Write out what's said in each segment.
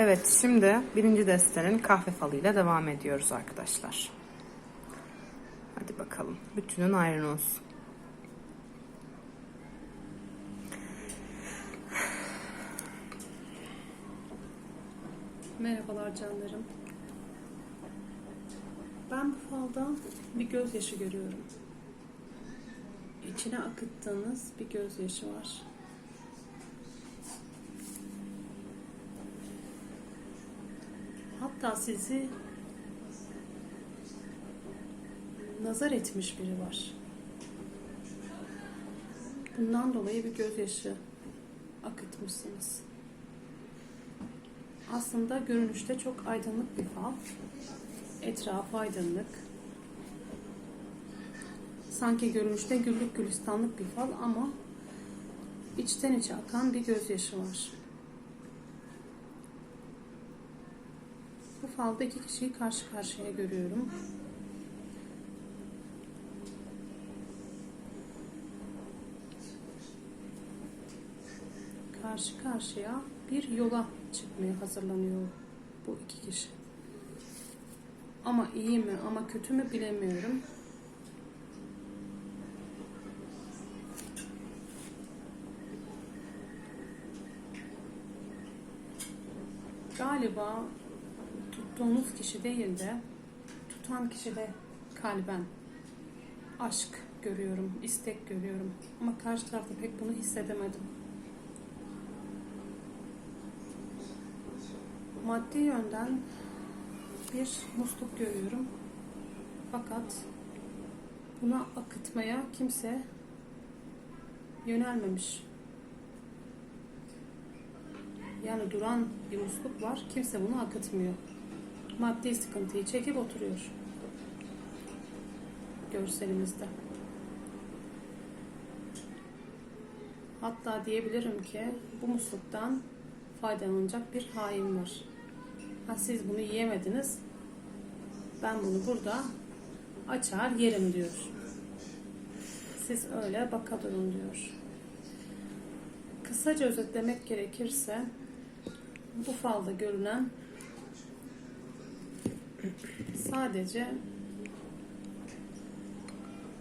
Evet şimdi birinci destenin kahve falıyla devam ediyoruz arkadaşlar. Hadi bakalım. Bütünün ayrın olsun. Merhabalar canlarım. Ben bu falda bir gözyaşı görüyorum. İçine akıttığınız bir gözyaşı var. Hatta sizi nazar etmiş biri var. Bundan dolayı bir gözyaşı akıtmışsınız. Aslında görünüşte çok aydınlık bir fal. Etrafı aydınlık. Sanki görünüşte güllük gülistanlık bir fal ama içten içe akan bir gözyaşı var. Bu falda iki kişiyi karşı karşıya görüyorum. Karşı karşıya bir yola çıkmaya hazırlanıyor bu iki kişi. Ama iyi mi ama kötü mü bilemiyorum. Galiba tuttuğunuz kişi değil de tutan kişide kalben aşk görüyorum, istek görüyorum. Ama karşı tarafta pek bunu hissedemedim. Maddi yönden bir musluk görüyorum. Fakat buna akıtmaya kimse yönelmemiş. Yani duran bir musluk var. Kimse bunu akıtmıyor. Maddi sıkıntıyı çekip oturuyor. Görselimizde. Hatta diyebilirim ki bu musluktan faydalanacak bir hain var. Ha siz bunu yiyemediniz. Ben bunu burada açar yerim diyor. Siz öyle baka durun diyor. Kısaca özetlemek gerekirse bu falda görünen sadece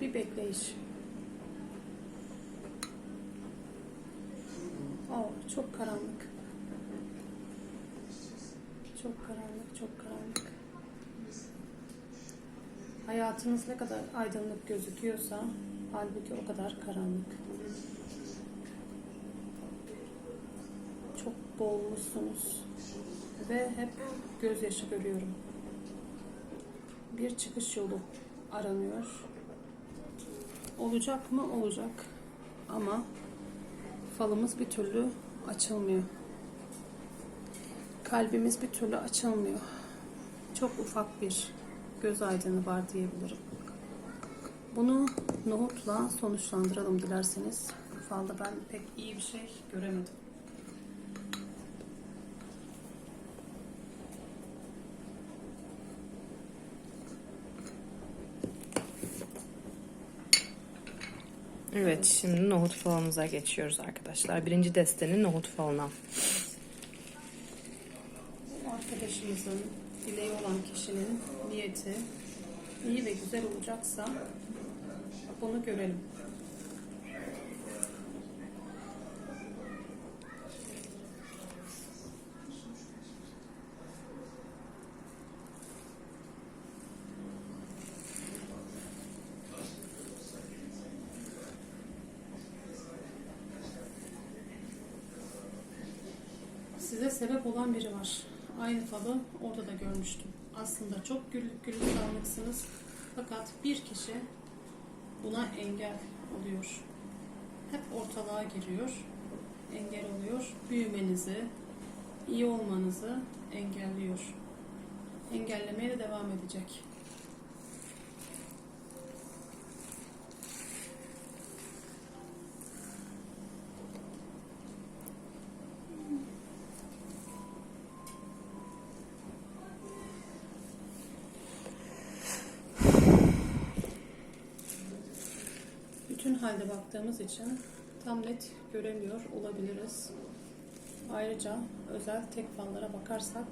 bir bekleyiş. Oh, çok karanlık. Çok karanlık, çok karanlık. Hayatınız ne kadar aydınlık gözüküyorsa halbuki o kadar karanlık. Çok boğulmuşsunuz ve hep gözyaşı görüyorum. Bir çıkış yolu aranıyor. Olacak mı? Olacak. Ama falımız bir türlü açılmıyor. Kalbimiz bir türlü açılmıyor. Çok ufak bir göz aydını var diyebilirim. Bunu nohutla sonuçlandıralım dilerseniz. Falda ben pek iyi bir şey göremedim. Evet şimdi nohut falımıza geçiyoruz arkadaşlar. Birinci destenin nohut falına. Arkadaşımızın dileği olan kişinin niyeti iyi ve güzel olacaksa bunu görelim. Size sebep olan biri var. Aynı falı orada da görmüştüm. Aslında çok güllük gülistanlıksınız. Fakat bir kişi buna engel oluyor. Hep ortalığa giriyor. Engel oluyor. Büyümenizi, iyi olmanızı engelliyor. Engellemeye de devam edecek. Halde baktığımız için tam net göremiyor olabiliriz. Ayrıca özel tek fallara bakarsak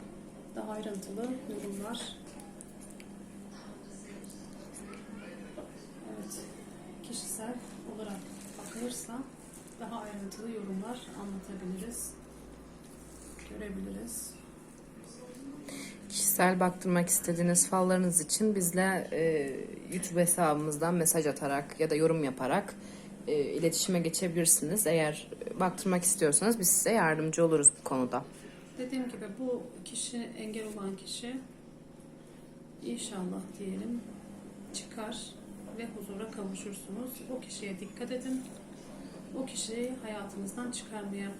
daha ayrıntılı yorumlar. Evet, kişisel olarak bakılırsa daha ayrıntılı yorumlar anlatabiliriz, görebiliriz. Kişisel baktırmak istediğiniz fallarınız için bizle e, YouTube hesabımızdan mesaj atarak ya da yorum yaparak e, iletişime geçebilirsiniz. Eğer baktırmak istiyorsanız biz size yardımcı oluruz bu konuda. Dediğim gibi bu kişi engel olan kişi inşallah diyelim çıkar ve huzura kavuşursunuz. O kişiye dikkat edin. O kişiyi hayatınızdan çıkarmaya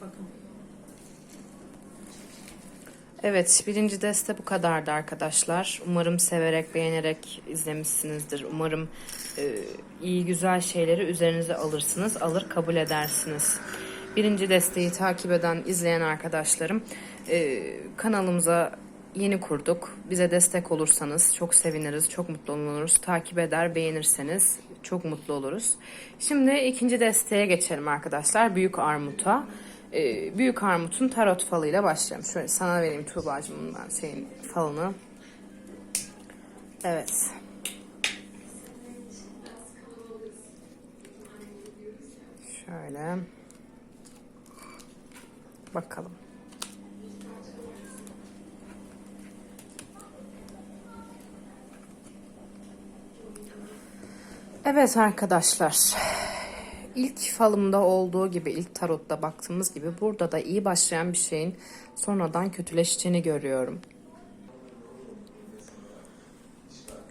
bakın. Evet, birinci deste bu kadardı arkadaşlar. Umarım severek, beğenerek izlemişsinizdir. Umarım e, iyi, güzel şeyleri üzerinize alırsınız, alır kabul edersiniz. Birinci desteği takip eden, izleyen arkadaşlarım, e, kanalımıza yeni kurduk. Bize destek olursanız çok seviniriz, çok mutlu oluruz. Takip eder, beğenirseniz çok mutlu oluruz. Şimdi ikinci desteğe geçelim arkadaşlar. Büyük Armut'a. Ee, Büyük Armut'un tarot falıyla başlayalım. Şöyle sana vereyim Tuğba'cığım ben senin falını. Evet. Şöyle. Bakalım. Evet arkadaşlar. İlk falımda olduğu gibi, ilk tarotta baktığımız gibi burada da iyi başlayan bir şeyin sonradan kötüleştiğini görüyorum.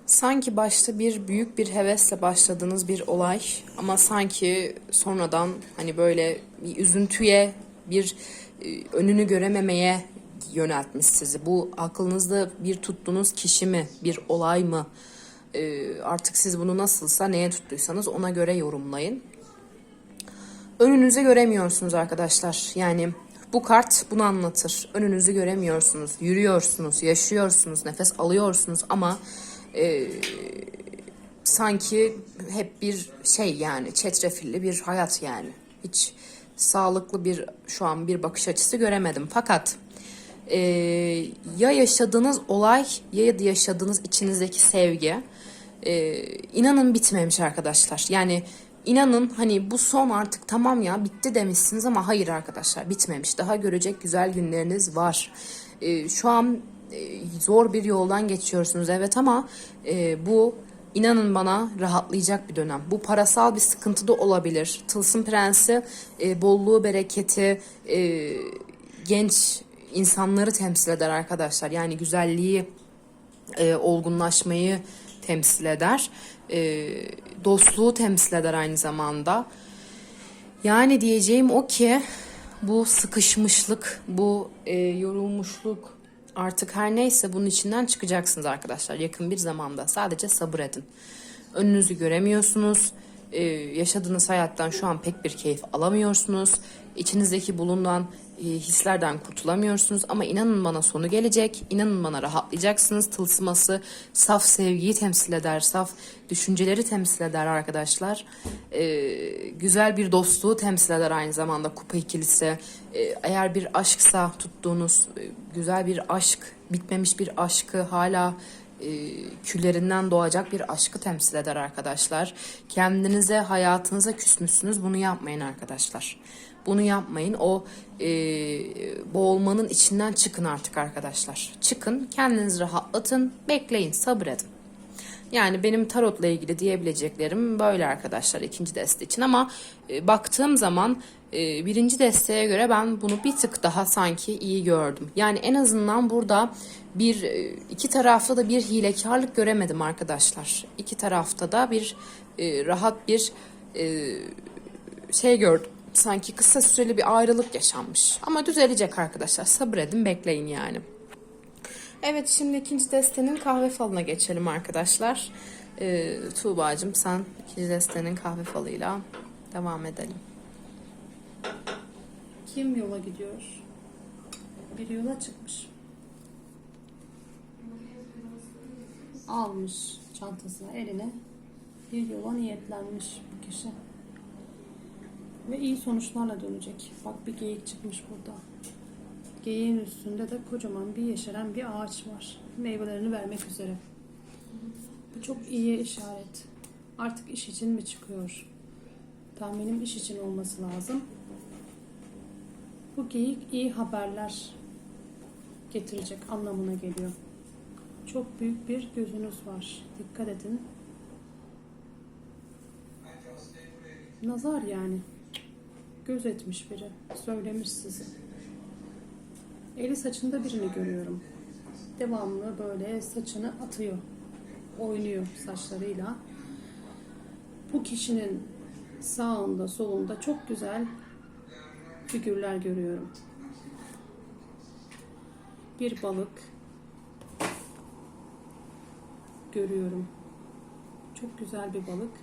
Sanki başta bir büyük bir hevesle başladığınız bir olay ama sanki sonradan hani böyle bir üzüntüye, bir e, önünü görememeye yöneltmiş sizi. Bu aklınızda bir tuttuğunuz kişi mi, bir olay mı? E, artık siz bunu nasılsa neye tuttuysanız ona göre yorumlayın önünüzü göremiyorsunuz arkadaşlar. Yani bu kart bunu anlatır. Önünüzü göremiyorsunuz, yürüyorsunuz, yaşıyorsunuz, nefes alıyorsunuz ama e, sanki hep bir şey yani çetrefilli bir hayat yani. Hiç sağlıklı bir şu an bir bakış açısı göremedim. Fakat e, ya yaşadığınız olay ya da yaşadığınız içinizdeki sevgi e, inanın bitmemiş arkadaşlar. Yani İnanın hani bu son artık tamam ya bitti demişsiniz ama hayır arkadaşlar bitmemiş. Daha görecek güzel günleriniz var. Ee, şu an e, zor bir yoldan geçiyorsunuz evet ama e, bu inanın bana rahatlayacak bir dönem. Bu parasal bir sıkıntı da olabilir. Tılsım Prensi e, bolluğu, bereketi, e, genç insanları temsil eder arkadaşlar. Yani güzelliği, e, olgunlaşmayı temsil eder. E, dostluğu temsil eder aynı zamanda. Yani diyeceğim o ki bu sıkışmışlık, bu e, yorulmuşluk artık her neyse bunun içinden çıkacaksınız arkadaşlar yakın bir zamanda. Sadece sabır edin. Önünüzü göremiyorsunuz. E, yaşadığınız hayattan şu an pek bir keyif alamıyorsunuz. İçinizdeki bulunan hislerden kurtulamıyorsunuz ama inanın bana sonu gelecek. İnanın bana rahatlayacaksınız. Tılsıması saf sevgiyi temsil eder, saf düşünceleri temsil eder arkadaşlar. E, güzel bir dostluğu temsil eder aynı zamanda kupa ikilisi. E, eğer bir aşksa tuttuğunuz e, güzel bir aşk, bitmemiş bir aşkı hala e, küllerinden doğacak bir aşkı temsil eder arkadaşlar. Kendinize, hayatınıza küsmüşsünüz. Bunu yapmayın arkadaşlar. Bunu yapmayın. O e, boğulmanın içinden çıkın artık arkadaşlar. Çıkın, kendinizi rahatlatın, bekleyin, sabredin. Yani benim tarotla ilgili diyebileceklerim böyle arkadaşlar ikinci deste için ama e, baktığım zaman e, birinci desteğe göre ben bunu bir tık daha sanki iyi gördüm. Yani en azından burada bir e, iki tarafta da bir hilekarlık göremedim arkadaşlar. İki tarafta da bir e, rahat bir e, şey gördüm. Sanki kısa süreli bir ayrılık yaşanmış. Ama düzelecek arkadaşlar. Sabredin, bekleyin yani. Evet şimdi ikinci destenin kahve falına geçelim arkadaşlar. Ee, Tuğba'cığım sen ikinci destenin kahve falıyla devam edelim. Kim yola gidiyor? Bir yola çıkmış. Almış çantasına eline bir yola niyetlenmiş bu kişi. Ve iyi sonuçlarla dönecek. Bak bir geyik çıkmış burada. Geyiğin üstünde de kocaman bir yeşeren bir ağaç var. Meyvelerini vermek üzere. Bu çok iyi işaret. Artık iş için mi çıkıyor? Tahminim iş için olması lazım. Bu geyik iyi haberler getirecek anlamına geliyor. Çok büyük bir gözünüz var. Dikkat edin. Nazar yani. Göz etmiş biri. Söylemiş size. Eli saçında birini görüyorum. Devamlı böyle saçını atıyor. Oynuyor saçlarıyla. Bu kişinin sağında solunda çok güzel figürler görüyorum. Bir balık görüyorum. Çok güzel bir balık.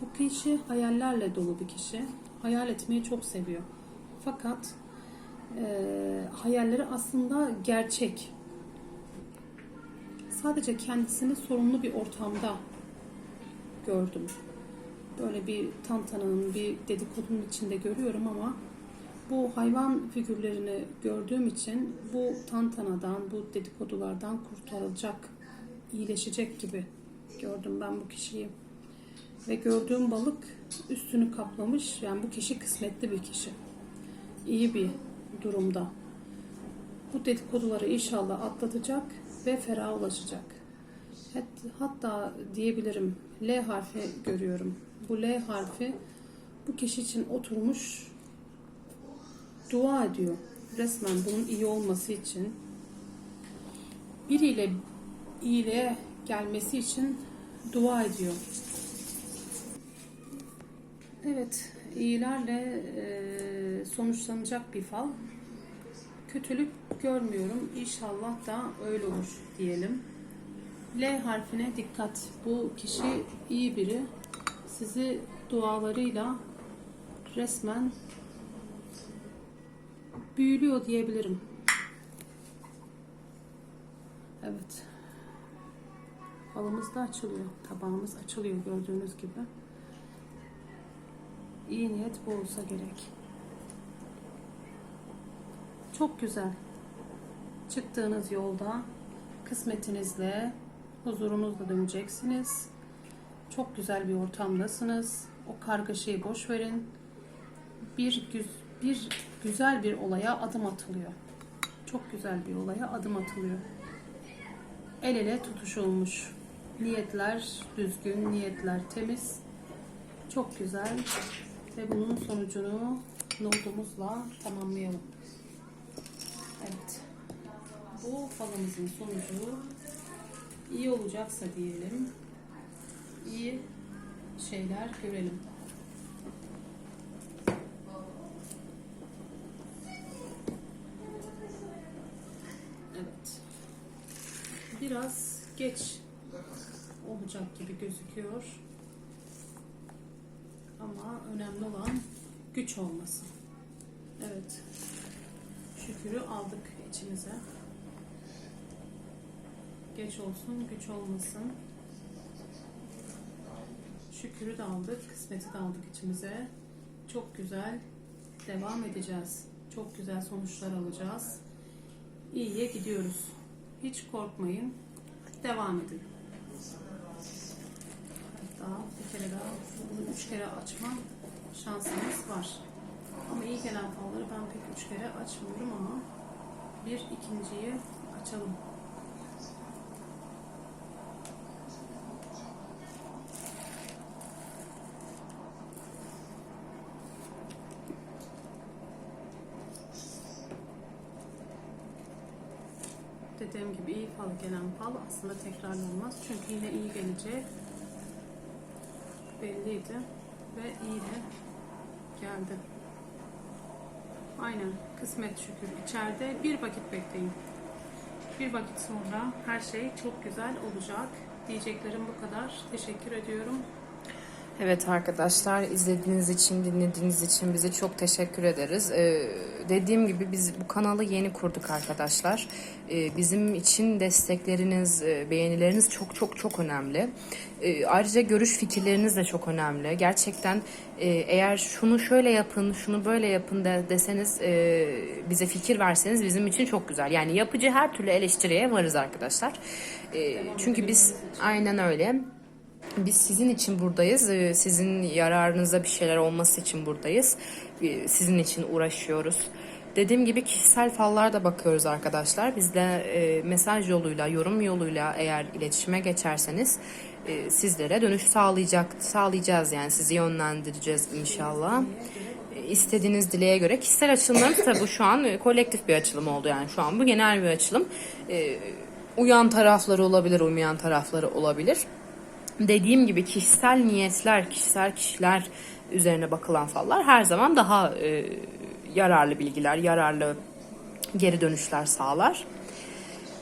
Bu kişi hayallerle dolu bir kişi. Hayal etmeyi çok seviyor. Fakat e, hayalleri aslında gerçek. Sadece kendisini sorunlu bir ortamda gördüm. Böyle bir tantananın, bir dedikodunun içinde görüyorum ama bu hayvan figürlerini gördüğüm için bu tantanadan, bu dedikodulardan kurtarılacak, iyileşecek gibi gördüm ben bu kişiyi. Ve gördüğüm balık üstünü kaplamış. Yani bu kişi kısmetli bir kişi. İyi bir durumda. Bu dedikoduları inşallah atlatacak ve ferah ulaşacak. Hat- Hatta diyebilirim L harfi görüyorum. Bu L harfi bu kişi için oturmuş dua ediyor. Resmen bunun iyi olması için biriyle iyiliğe gelmesi için dua ediyor. Evet, iyilerle e, sonuçlanacak bir fal. Kötülük görmüyorum. İnşallah da öyle olur diyelim. L harfine dikkat. Bu kişi iyi biri. Sizi dualarıyla resmen büyülüyor diyebilirim. Evet. Falımız da açılıyor. Tabağımız açılıyor gördüğünüz gibi. İyi niyet bu olsa gerek. Çok güzel. Çıktığınız yolda kısmetinizle, huzurunuzla döneceksiniz. Çok güzel bir ortamdasınız. O kargaşayı boş verin. Bir, bir güzel bir olaya adım atılıyor. Çok güzel bir olaya adım atılıyor. El ele tutuşulmuş. Niyetler düzgün, niyetler temiz. Çok güzel. Ve bunun sonucunu notumuzla tamamlayalım. Evet. Bu falımızın sonucu iyi olacaksa diyelim. iyi şeyler görelim. Evet. Biraz geç olacak gibi gözüküyor. Ama önemli olan güç olması. Evet. Şükürü aldık içimize. Geç olsun, güç olmasın. Şükürü de aldık, kısmeti de aldık içimize. Çok güzel devam edeceğiz. Çok güzel sonuçlar alacağız. İyiye gidiyoruz. Hiç korkmayın. Devam edin. Hatta bir kere daha bunu üç kere açma şansımız var. Ama iyi gelen falları ben pek üç kere açmıyorum ama bir ikinciyi açalım. Dediğim gibi iyi fal gelen fal aslında tekrarlanmaz. Çünkü yine iyi geleceği belliydi ve iyi de geldi. Aynen kısmet şükür içeride bir vakit bekleyin. Bir vakit sonra her şey çok güzel olacak. Diyeceklerim bu kadar. Teşekkür ediyorum. Evet arkadaşlar izlediğiniz için, dinlediğiniz için bize çok teşekkür ederiz. Ee, dediğim gibi biz bu kanalı yeni kurduk arkadaşlar. Ee, bizim için destekleriniz, e, beğenileriniz çok çok çok önemli. Ee, ayrıca görüş fikirleriniz de çok önemli. Gerçekten e, eğer şunu şöyle yapın, şunu böyle yapın de, deseniz e, bize fikir verseniz bizim için çok güzel. Yani yapıcı her türlü eleştiriye varız arkadaşlar. Ee, çünkü biz aynen öyle. Biz sizin için buradayız. Ee, Sizin yararınıza bir şeyler olması için buradayız. Ee, Sizin için uğraşıyoruz. Dediğim gibi kişisel fallar da bakıyoruz arkadaşlar. Biz de e, mesaj yoluyla, yorum yoluyla eğer iletişime geçerseniz e, sizlere dönüş sağlayacak sağlayacağız yani sizi yönlendireceğiz inşallah. E, İstediğiniz dileğe göre kişisel açılımlarımız tabii bu şu an e, kolektif bir açılım oldu yani şu an bu genel bir açılım. E, uyan tarafları olabilir, uymayan tarafları olabilir dediğim gibi kişisel niyetler, kişisel kişiler üzerine bakılan fallar her zaman daha e, yararlı bilgiler, yararlı geri dönüşler sağlar.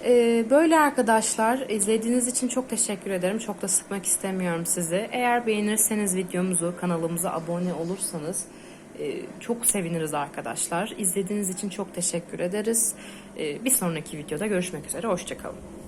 E, böyle arkadaşlar izlediğiniz için çok teşekkür ederim. Çok da sıkmak istemiyorum sizi. Eğer beğenirseniz videomuzu, kanalımıza abone olursanız e, çok seviniriz arkadaşlar. İzlediğiniz için çok teşekkür ederiz. E, bir sonraki videoda görüşmek üzere. Hoşçakalın.